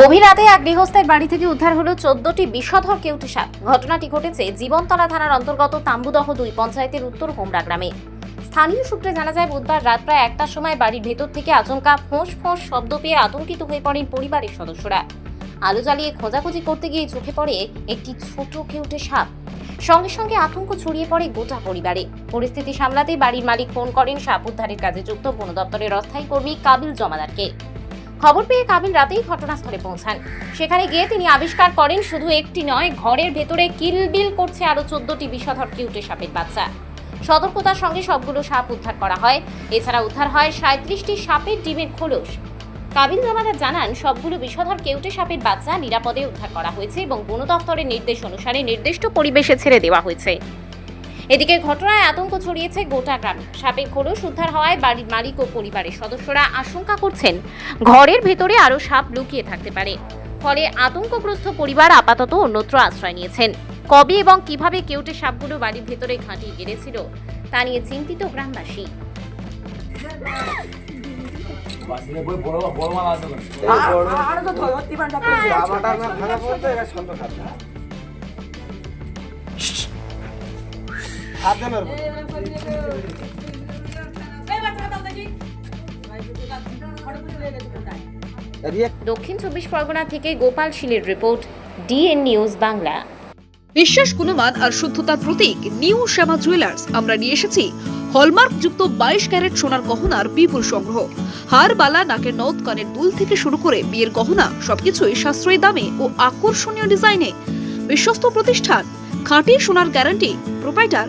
গভীর রাতে এক গৃহস্থের বাড়ি থেকে উদ্ধার হলো চোদ্দটি বিষধর কেউটে সাপ। ঘটনাটি ঘটেছে জীবনতলা থানার অন্তর্গত তাম্বুদহ দুই পঞ্চায়েতের উত্তর হোমরা গ্রামে। স্থানীয় সূত্রে জানা যায়, বুধবার রাত প্রায় একটার সময় বাড়ির ভেতর থেকে আচমকা ফোঁস ফোঁস শব্দ পেয়ে আতঙ্কিত হয়ে পড়েন পরিবারের সদস্যরা। আলো জ্বালিয়ে খোঁজাখুঁজি করতে গিয়ে চোখে পড়ে একটি ছোট কেউটে সাপ। সঙ্গে সঙ্গে আতঙ্ক ছড়িয়ে পড়ে গোটা পরিবারে। পরিস্থিতি সামলাতে বাড়ির মালিক ফোন করেন সাপ উদ্ধারের কাজে যুক্ত বন দপ্তরের অস্থায়ী কর্মী কাবিল জমাদারকে। খবর পেয়ে কাবিল রাতেই ঘটনাস্থলে পৌঁছান। সেখানে গিয়ে তিনি আবিষ্কার করেন, শুধু একটি নয়, ঘরের ভেতরে কিলবিল করছে আরও চোদ্দটি বিষধর কিউটে সাপের বাচ্চা। সতর্কতার সঙ্গে সবগুলো সাপ উদ্ধার করা হয়। এছাড়া উদ্ধার হয় সাঁত্রিশটি সাপের ডিমের খোলস। কাবিল জামাদার জানান, সবগুলো বিষধর কেউটে সাপের বাচ্চা নিরাপদে উদ্ধার করা হয়েছে এবং বন দফতরের নির্দেশ অনুসারে নির্দিষ্ট পরিবেশে ছেড়ে দেওয়া হয়েছে। এদিকে ঘটনায় আতঙ্ক ছড়িয়েছে গোটা গ্রামে। সাপের খোলস উদ্ধার হওয়ায় বাড়ির মালিক ও পরিবারের সদস্যরা আশঙ্কা করছেন ঘরের ভেতরে আরও সাপ লুকিয়ে থাকতে পারে। ফলে আতঙ্কগ্রস্ত পরিবার আপাতত অন্যত্র আশ্রয় নিয়েছেন। কবে এবং কীভাবে কেউটে সাপগুলো বাড়ির ভেতরে ঘাঁটিয়ে গেড়েছিল তা নিয়ে চিন্তিত গ্রামবাসী। বড় বড় হাত দেন দক্ষিণ চব্বিশ পরগনা থেকে গোপাল শীলের রিপোর্ট ডিএন নিউজ বাংলা। বিশ্বাস গুণমান আর শুদ্ধতার প্রতীক নিউ শ্যামা জুয়েলার্স। আমরা নিয়ে এসেছি হলমার্ক যুক্ত বাইশ ক্যারেট সোনার গহনার বিপুল সংগ্রহ। হার বালা নাকের নথ কানের দুল থেকে শুরু করে বিয়ের গহনা সবকিছুই সাশ্রয়ী দামে ও আকর্ষণীয় ডিজাইনে। বিশ্বস্ত প্রতিষ্ঠান খাঁটি সোনার গ্যারান্টি প্রোপাইটার